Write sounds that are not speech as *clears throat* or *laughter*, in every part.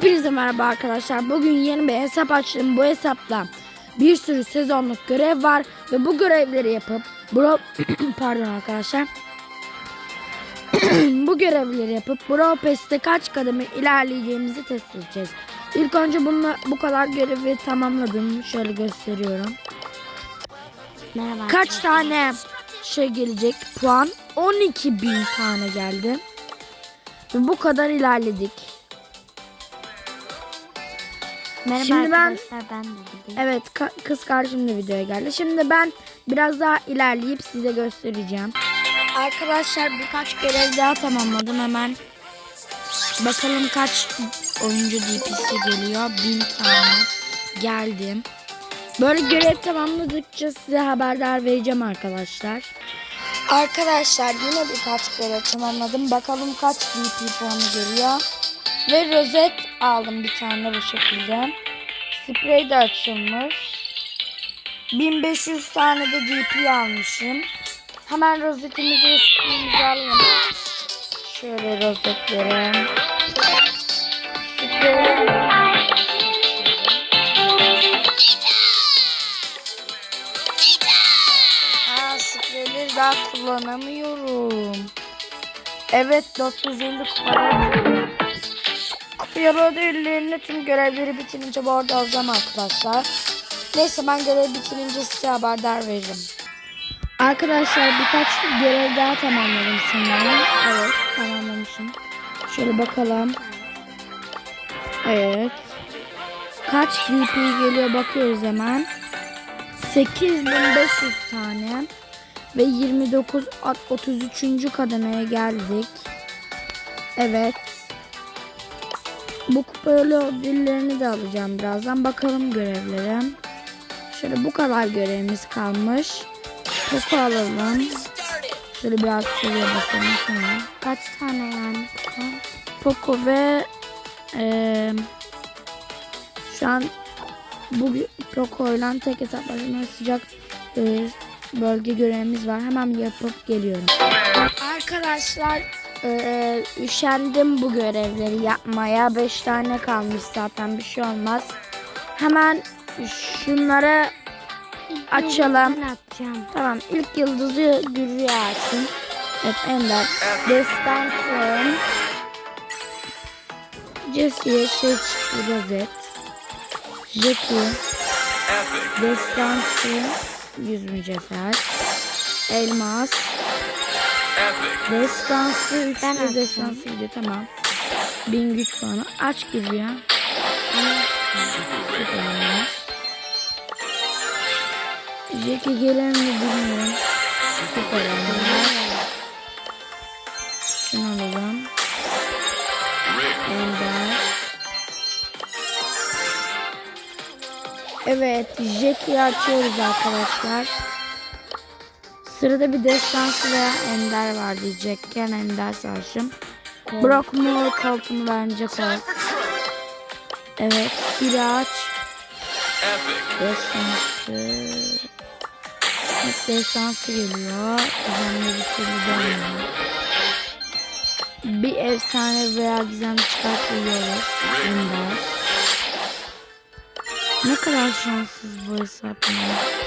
Hepinize merhaba arkadaşlar. Bugün yeni bir hesap açtım. Bu hesapta bir sürü sezonluk görev var ve bu görevleri yapıp bro *clears throat* pardon arkadaşlar. *clears throat* bu görevleri yapıp Brawl Pass'te kaç kademe ilerleyeceğimizi test edeceğiz. İlk önce bununla bu kadar görevi tamamladım. Şöyle gösteriyorum. Merhaba. Kaç tane şey gelecek puan? 12 bin tane geldi. Ve bu kadar ilerledik. Merhaba Şimdi ben- arkadaşlar ben, de. Evet kız kardeşim de videoya geldi. Şimdi ben biraz daha ilerleyip size göstereceğim. Arkadaşlar birkaç görev daha tamamladım. Hemen bakalım kaç oyuncu DP'si geliyor. Bin tane geldim. Böyle görev tamamladıkça size haberdar vereceğim arkadaşlar. Arkadaşlar yine birkaç görev tamamladım. Bakalım kaç DP puanı geliyor. Ve rozet aldım bir tane bu şekilde. Sprey de açılmış. 1500 tane de DP almışım. Hemen rozetimizi ve spreyimizi. Şöyle rozetleri. Sprey. Aa, spreyleri daha kullanamıyorum. Evet 450 kupaya Kupa ödüllerini tüm görevleri bitirince bu arada alacağım arkadaşlar. Neyse ben görev bitirince size haberdar veririm. Arkadaşlar birkaç görev daha tamamladım sanırım. Evet tamamlamışım. Şöyle bakalım. Evet. Kaç DP geliyor bakıyoruz hemen. 8500 tane. Ve 29 at- 33. kademeye geldik. Evet. Bu kupa yolu ödüllerini de alacağım birazdan. Bakalım görevlere. Şöyle bu kadar görevimiz kalmış. Poco alalım. Şöyle biraz seviye basalım. Kaç tane yani? Poco ve eee şu an bu Poco ile tek hesaplaşma sıcak eee, bölge görevimiz var. Hemen yapıp geliyorum. Arkadaşlar eee, üşendim bu görevleri yapmaya. 5 tane kalmış zaten bir şey olmaz. Hemen şunları açalım. Tamam ilk yıldızı Gürrü'ye açsın. Evet Ender. Destansın. Jesse'ye şey çıktı rozet. Jackie. Destansı. Yüz mücevher. Elmas. Destansı. Üç Ben de açtım. destansı gidiyor tamam. Bin güç puanı. Aç Gürrü'ye. Süper. Jackie gelir mi bilmiyorum. Süper olmuş. Şunu alalım. Ender. Evet, Jackie'yi açıyoruz arkadaşlar. Sırada bir destansı veya Ender var diyecekken Ender sarışım. Brock mu koltuğunu bence koy. Evet, bir aç. Destansı. Evet, destansı geliyor. Gizemli bir türlü gelmiyor. Bir efsane veya iyi olur. Ender. Ne kadar şanssız bu hesap ya.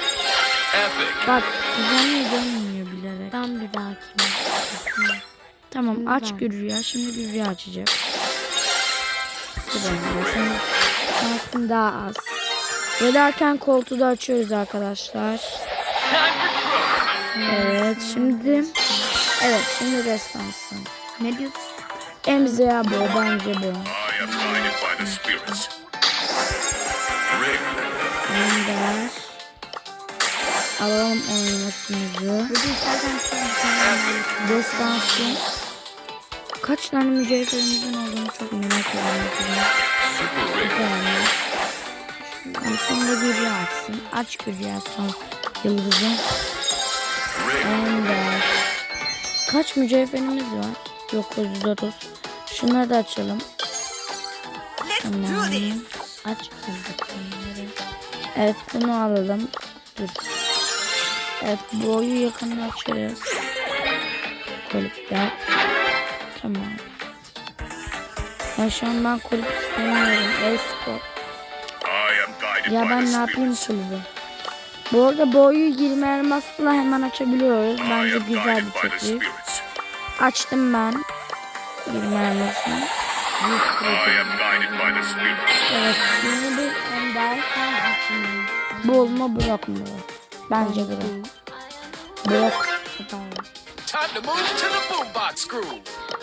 Bak gizemli dönmüyor bilerek. Ben bir dahakine. Tamam aç ben. Gürrüya. Şimdi Gürrüya açacak. Sıra Senin şansın daha az. Ve derken koltuğu da açıyoruz arkadaşlar. Evet şimdi Evet şimdi restansın. Ne diyorsun? Emze ya bu bence bu. Ender. Alalım tane Destansı. Kaç tane mücevherimizin olduğunu çok merak ediyorum. Yani sonunda bir rüya açsın. Aç bir rüya son yıldızı. Ender. Kaç mücevherimiz var? 930. Şunları da açalım. Tamam. Aç. Evet bunu alalım. Dur. Evet boyu yakını açıyoruz. Kulüpler. Tamam. Ya şu an ben kulüp istemiyorum. E-spor. Ya ben ne yapayım kulübü? Bu arada boyu 20 elmasla hemen açabiliyoruz. Bence güzel bir teklif. Açtım ben. 20 elmasını. I am guided by the spirits. Evet. Yeni bir ender. Bul mu blok mu? Bence groove.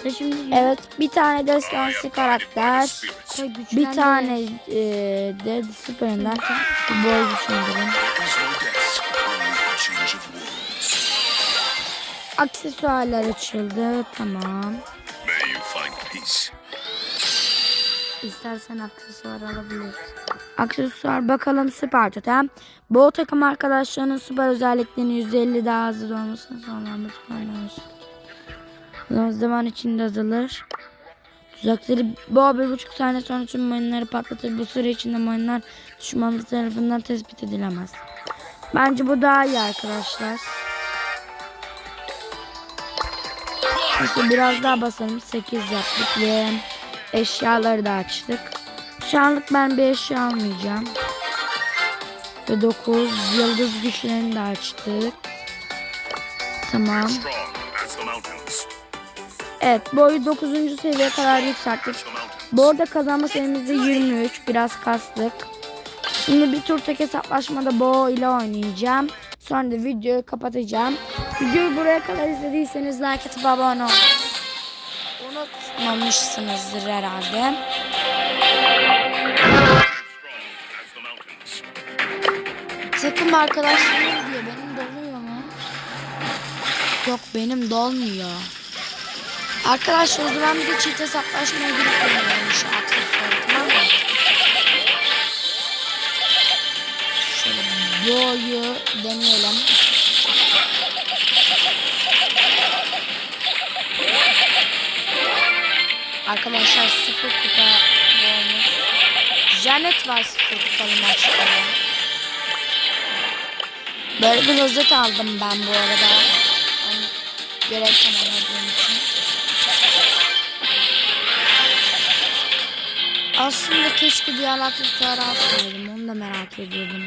Ve şimdi Evet bir tane destansı karakter. Bir tane e, de süper ender. Boy düşündürüm. Aksesuarlar açıldı. Tamam. İstersen aksesuar alabilirsin. Aksesuar bakalım süper totem. Bu takım arkadaşlarının süper özelliklerini %50 daha hızlı dolmasını sağlamak için zaman içinde azalır. Tuzakları bu bir buçuk saniye sonra tüm mayınları patlatır. Bu süre içinde mayınlar düşmanlı tarafından tespit edilemez. Bence bu daha iyi arkadaşlar. Neyse biraz daha basalım. 8 yaptık ve eşyaları da açtık. Şu anlık ben bir eşya almayacağım. Ve 9 yıldız güçlerini de açtık. Tamam. Evet boyu 9. seviyeye kadar yükselttik. Bu arada kazanma sayımızda 23. Biraz kastık. Şimdi bir tur tek hesaplaşmada Bo ile oynayacağım. Sonra da videoyu kapatacağım. Videoyu buraya kadar izlediyseniz like atıp abone olun. Unutmamışsınızdır herhalde. Takım arkadaşlarım diyor. Benim doluyor mu? Yok benim dolmuyor. Arkadaşlar o zaman bir de çift hesaplaşmaya girip deneyelim şu aksesuarı tamam mı? Şöyle boyu deneyelim. Arkadaşlar sıfır kupa olmuş. Janet var sıfır kupalı maçta. Böyle bir rozet aldım ben bu arada. Yani görev tamamladığım için. Aslında keşke diğer aksesuarı alsaydım. Onu da merak ediyordum.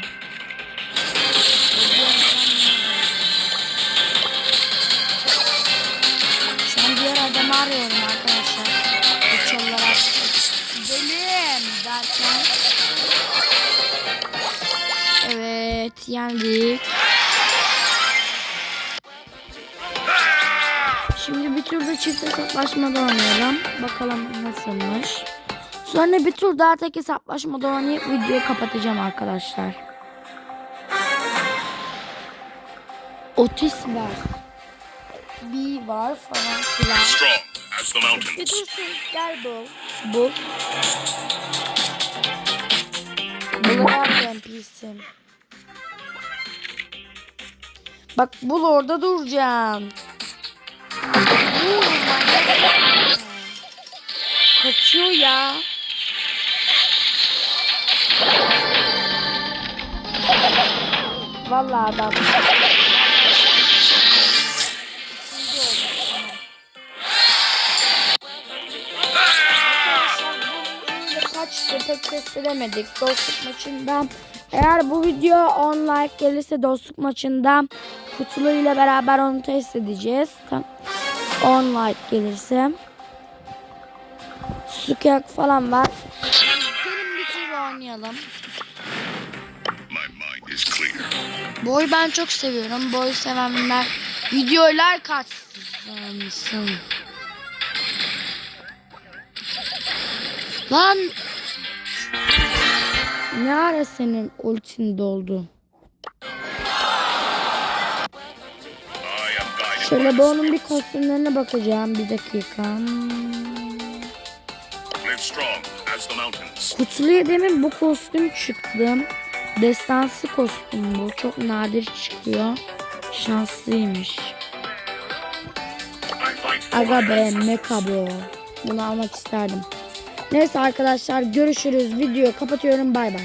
Şu an diğer adamı arıyorum arkadaşlar. Evet yendik. Şimdi bir turda çift hesaplaşmada oynayalım. Bakalım nasılmış. Sonra bir tur daha tek hesaplaşmada oynayıp videoyu kapatacağım arkadaşlar. Otis var. B var falan filan. Bir dursun gel bul. Bul. Bulamadım NPC'm. Bak bul orada duracağım. Kaçıyor ya. Vallahi adam. Bu pek test edemedik dostluk maçından. Eğer bu video 10 like gelirse dostluk maçında kutulu ile beraber onu test edeceğiz. Tam 10 like gelirse. Suyak falan var. Gelin bir tur oynayalım. Boy ben çok seviyorum. Boy sevenler videolar kaçsın. Lan ne ara senin ultin doldu? Şöyle onun bir kostümlerine bakacağım bir dakika. Kutuluya demin bu kostüm çıktı. Destansı kostüm bu. Çok nadir çıkıyor. Şanslıymış. Aga be meka bu. Bunu almak isterdim. Neyse arkadaşlar görüşürüz. Videoyu kapatıyorum. Bay bay.